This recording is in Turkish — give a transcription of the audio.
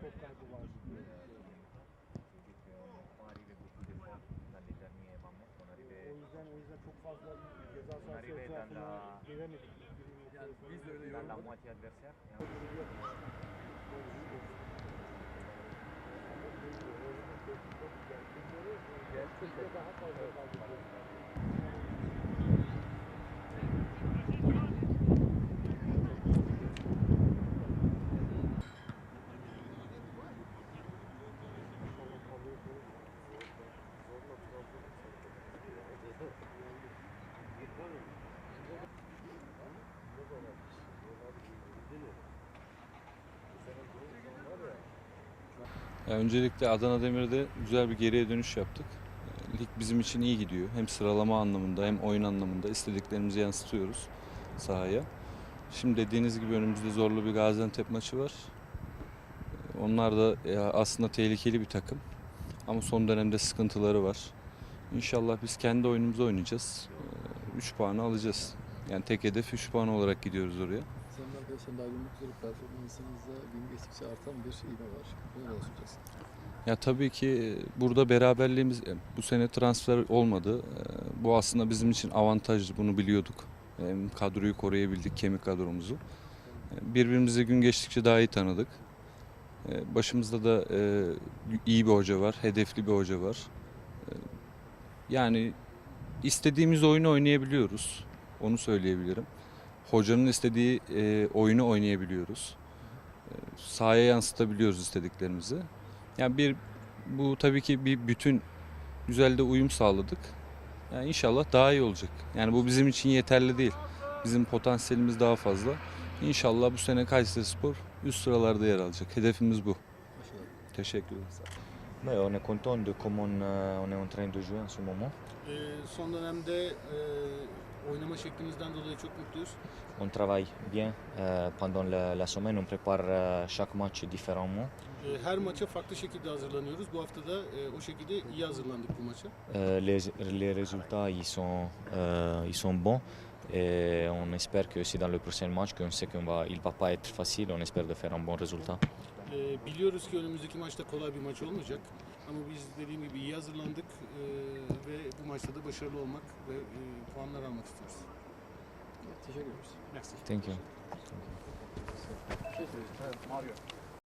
On beaucoup de dans les derniers moments. On on la, moitié adversaire. Öncelikle Adana Demir'de güzel bir geriye dönüş yaptık. E, Lig bizim için iyi gidiyor. Hem sıralama anlamında hem oyun anlamında istediklerimizi yansıtıyoruz sahaya. Şimdi dediğiniz gibi önümüzde zorlu bir Gaziantep maçı var. E, Onlar da ya aslında tehlikeli bir takım. Ama son dönemde sıkıntıları var. İnşallah biz kendi oyunumuzu oynayacağız. 3 puanı alacağız. Yani tek hedef 3 puan olarak gidiyoruz oraya. Senin arkadaşların da ayrılmışları performansınızda gün geçtikçe artan bir ivme var. Bunu nasıl olacaksın? Ya tabii ki burada beraberliğimiz e, bu sene transfer olmadı. E, Bu aslında bizim için avantajlı bunu biliyorduk. Hem kadroyu koruyabildik, kemik kadromuzu. E, Birbirimizi gün geçtikçe daha iyi tanıdık. E, Başımızda da e, iyi bir hoca var, hedefli bir hoca var. E, Yani istediğimiz oyunu oynayabiliyoruz. Onu söyleyebilirim. Hocanın istediği e, oyunu oynayabiliyoruz. E, Sahaya yansıtabiliyoruz istediklerimizi. Yani bir bu tabii ki bir bütün güzel de uyum sağladık. Yani inşallah daha iyi olacak. Yani bu bizim için yeterli değil. Bizim potansiyelimiz daha fazla. İnşallah bu sene Kayserispor üst sıralarda yer alacak. Hedefimiz bu. Başarılar. Teşekkür ederiz. Mais on est content de comment on, on est en train de jouer en ce moment. Ee, son dönemde e, On travaille bien euh, pendant la, la semaine, on prépare euh, chaque match différemment. Ee, her maça farklı şekilde hazırlanıyoruz. Bu hafta da e, o şekilde iyi hazırlandık bu. Euh, les, les résultats ils sont, euh, ils sont bons et on espère que c'est dans le prochain match qu'on sait qu'il va, il va pas être facile, on espère de faire un bon résultat. Ee, biliyoruz ki önümüzdeki maçta kolay bir maç olmayacak. Ama biz dediğim gibi iyi hazırlandık e, ve bu maçta da başarılı olmak ve e, puanlar almak istiyoruz. Teşekkür ederiz. Merci. Thank you. Teşekkür ederiz.